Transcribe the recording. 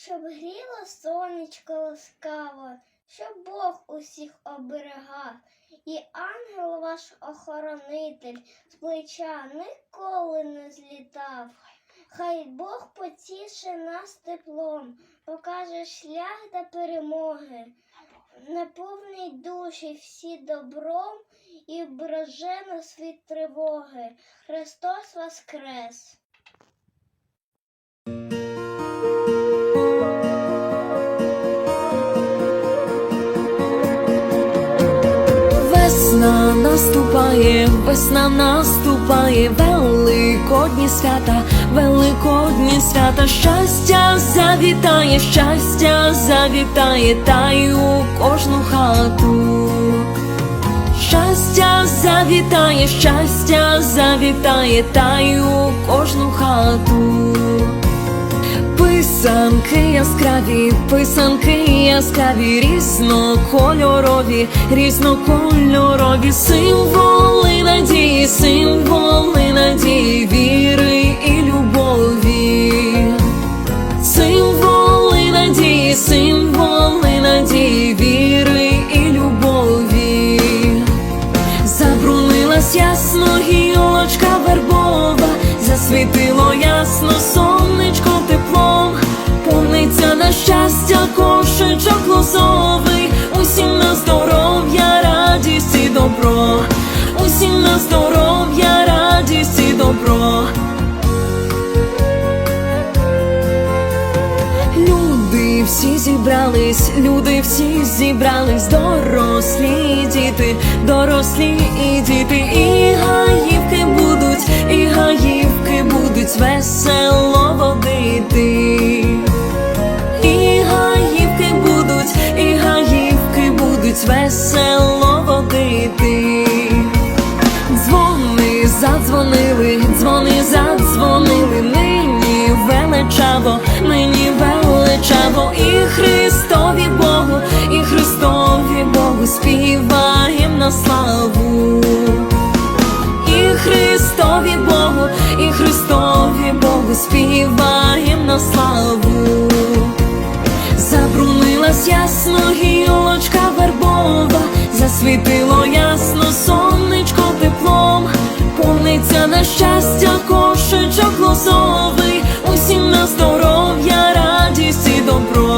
щоб гріло сонечко ласкаво, щоб Бог усіх оберегав, і ангел ваш охоронитель з плеча ніколи не злітав. Хай Бог потіше нас теплом, покаже шлях до перемоги, наповнить душі всі добром і вбереже нас від тривоги. Христос Воскрес! Наступає, весна наступає, великодні свята, великодні свята, щастя завітає, щастя завітає, та й у кожну хату. Щастя завітає, щастя завітає, та й у кожну хату. Писанки яскраві, писанки яскраві, різнокольорові, різнокольорові, символи надії, символи зібрались, люди всі зібрались, дорослі діти, дорослі і діти, і гаївки будуть, і гаївки будуть весело водити. І гаївки будуть, і гаївки будуть весело водити. Дзвони задзвонили, дзвони задзвонили, нині величаво, нині величаво, і Христові Богу, і Христові Богу співаєм на славу. І Христові Богу, і Христові Богу співаєм на славу. Забрунилась ясно гілочка вербова, засвітило усім на